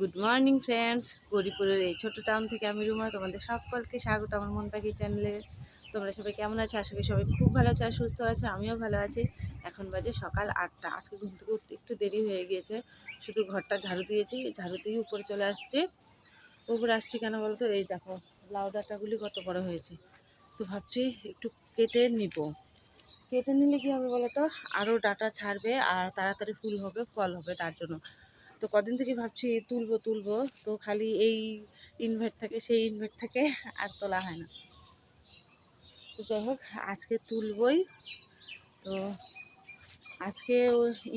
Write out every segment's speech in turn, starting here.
Good morning friends গরিপুরের এই ছোট town থেকে আমি রুমা। তোমাদের সকলকে স্বাগত আমার মন পাখি চ্যানেলে তোমরা সবাই কেমন আছো? আশা করি সবাই খুব ভালো আছো আর সুস্থ আছো। আমিও ভালো আছি। এখন বাজে সকাল আটটা। আজকে ঘুম থেকে উঠতে একটু দেরি হয়ে গিয়েছে। শুধু ঘরটা ঝাড়ু দিয়েছি। ঝাড়ু দিয়ে উপরে চলে আসছে। উপরে আসছি কেন বলতো? এই দেখো, লাউ ডাঁটাগুলি কত বড় হয়েছে। তো ভাবছি একটু কেটে নিব। কেটে নিলে কী হবে বলো তো আরও ডাটা ছাড়বে আর তাড়াতাড়ি ফুল হবে, ফল হবে তার জন্য। তো কদিন থেকে ভাবছি তুলবো তুলবো। তো খালি এই ইনভার্ট থেকে, সেই ইনভার্ট থেকে আর তোলা হয় না। তো যাই হোক, আজকে তুলবই। তো আজকে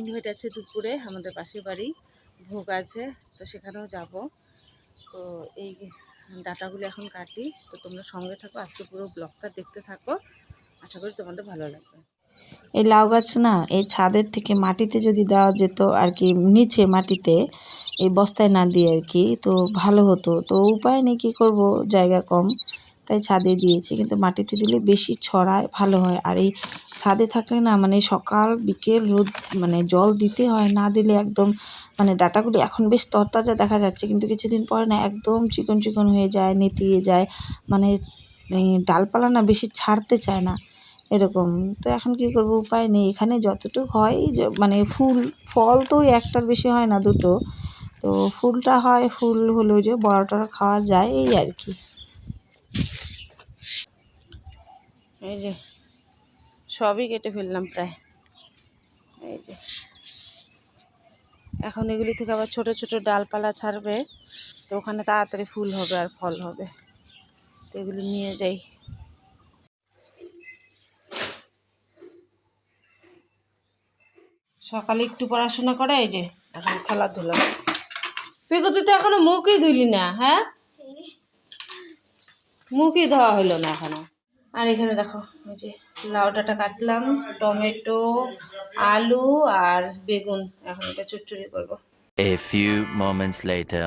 ইনভার্ট আছে দুপুরে আমাদের পাশের বাড়ি, ভোগ আছে, তো সেখানেও যাব। তো এই ডাটাগুলো এখন কাটি, তো তোমরা সঙ্গে থাকো, আজকে পুরো ব্লগটা দেখতে থাকো। আশা করি তোমাদের ভালো লাগবে। এই লাউ গাছ না, এই ছাদের থেকে মাটিতে যদি দেওয়া যেত আর কি, নিচে মাটিতে এই বস্তায় না দিয়ে আর কি, তো ভালো হতো। তো উপায় নেই, কী করব? জায়গা কম, তাই ছাদে দিয়েছি। কিন্তু মাটিতে দিলে বেশি ছড়ায়, ভালো হয়। আর এই ছাদে থাকলে না মানে সকাল, বিকেল রোদ মানে জল দিতে হয়, না দিলে একদম মানে ডাটাগুলি এখন বেশ তরতাজা দেখা যাচ্ছে। কিন্তু কিছুদিন পরে না, একদম চিকন চিকন হয়ে যায়, নেতিয়ে যায়। মানে ডালপালা না বেশি ছাড়তে চায় না। এরকম। তো এখন কি করব? উপায় নেই। এখানে যতটুকু হয় মানে ফুল, ফল তো একটার বেশি হয় না, দুটো। তো ফুলটা হয়, ফুল হলেও যে বড়টা খাওয়া যায়, এই আর কি। এই যে, সবই কেটে ফেললাম প্রায়। এই যে। এখন এগুলি থেকে আবার ছোট ছোট ডালপালা ছাড়বে। তো ওখানে তাড়াতাড়ি ফুল হবে আর ফল হবে। তো এগুলি নিয়ে যাই। সকালে একটু পড়াশোনা করে এই যে এখন খেলাধুলা। পিকু তুই তো এখনও মুখই ধুলি না হ্যাঁ? মুখই ধোয়া হইল না এখনও। আর এখানে দেখো ওই যে লাউ ডাঁটা কাটলাম টমেটো আলু আর বেগুন। এখন এটা চচ্চড়ি করব। A few moments later.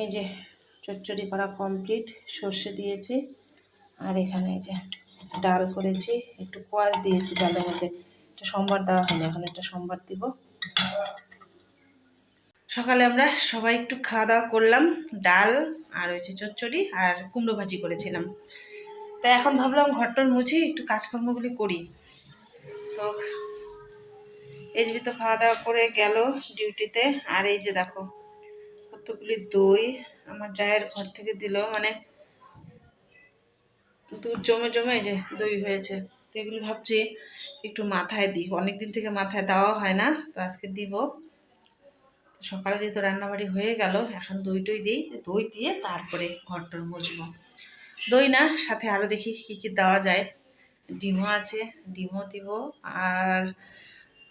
এই যে চচ্চড়ি করা কমপ্লিট সর্ষে দিয়েছি। আর এখানে এই যে ডাল করেছি একটু কোয়াশ দিয়েছি ডালের মধ্যে। এটা সোমবার দেওয়া হয়নি এখন এটা সোমবার দিব। সকালে আমরা সবাই একটু খাওয়া দাওয়া করলাম, ডাল আর হচ্ছে চচ্চড়ি আর কুমড়ো ভাজি করেছিলাম। তাই এখন ভাবলাম ঘরটর মুছি, একটু কাজকর্মগুলি করি। তো এইচবি তো খাওয়া দাওয়া করে গেল ডিউটিতে। আর এই যে দেখো, কতগুলি দই আমার জায়ের ঘর থেকে দিল। মানে দুধ জমে জমে যে দই হয়েছে। তো এগুলি ভাবছি একটু মাথায় দিই। অনেক দিন থেকে মাথায় দেওয়া হয় না, তো আজকে দিব। সকালে যেহেতু রান্নাবাড়ি হয়ে গেল, এখন দই দিই। দই দিয়ে তারপরে ঘরটর মুছবো। দই না, সাথে আরও দেখি কী কী দেওয়া যায়। ডিমও আছে, ডিমও দিব। আর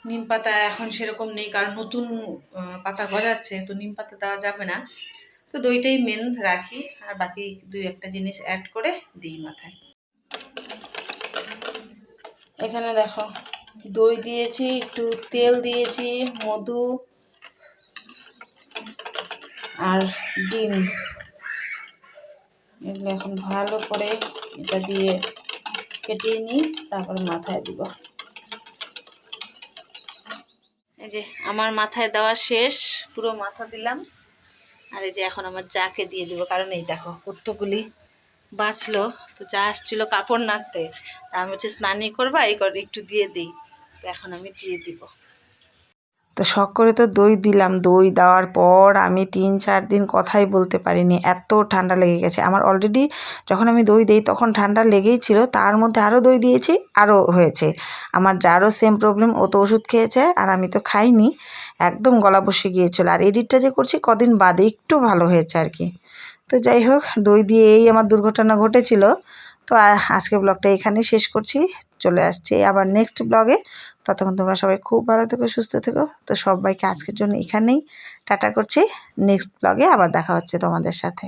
নিম পাতা এখন সেরকম নেই, কারণ নতুন পাতা গজাচ্ছে, তো নিম পাতা দেওয়া যাবে না। তো দইটাই মেন রাখি, আর বাকি দুই একটা জিনিস অ্যাড করে দিই মাথায়। এখানে দেখো, দই দিয়েছি, একটু তেল দিয়েছি, মধু আর ডিম। এগুলো এখন ভালো করে এটা দিয়ে কেটিয়ে নিই, তারপর মাথায় দিব। এই যে আমার মাথায় দেওয়া শেষ, পুরো মাথা দিলাম। আর এই যে এখন আমার যাকে দিয়ে দিব, কারণ এই দেখো কতগুলি বাঁচলো। তো যা আসছিল কাপড় নাড়তে। তা আমি হচ্ছে স্নানই করবা? এই করে, একটু দিয়ে দিই। তো এখন আমি দিয়ে দিব। তো শখ করে তো দই দিলাম। দই দেওয়ার পর আমি তিন, চার দিন কথাই বলতে পারিনি। এত ঠান্ডা লেগে গেছে। আমার অলরেডি যখন আমি দই দিই তখন ঠান্ডা লেগেই ছিল। তার মধ্যে আরও দই দিয়েছি আরও হয়েছে। আমার যারও সেম প্রবলেম ও তো ওষুধ খেয়েছে আর আমি তো খাইনি। একদম গলা বসে গিয়েছিল। আর এডিটটা যে করছি কদিন বাদে একটু ভালো হয়েছে আর কি। তো যাই হোক, দই দিয়ে এই আমার দুর্ঘটনা ঘটেছিল। তো আজকে ব্লগটা এখানেই শেষ করছি। চলে আসছি আবার নেক্সট ব্লগে ততক্ষণ তোমরা সবাই খুব ভালো থেকো, সুস্থ থেকো। তো সবাইকে আজকের জন্য এখানেই টাটা করছি। নেক্সট ব্লগে আবার দেখা হচ্ছে তোমাদের সাথে।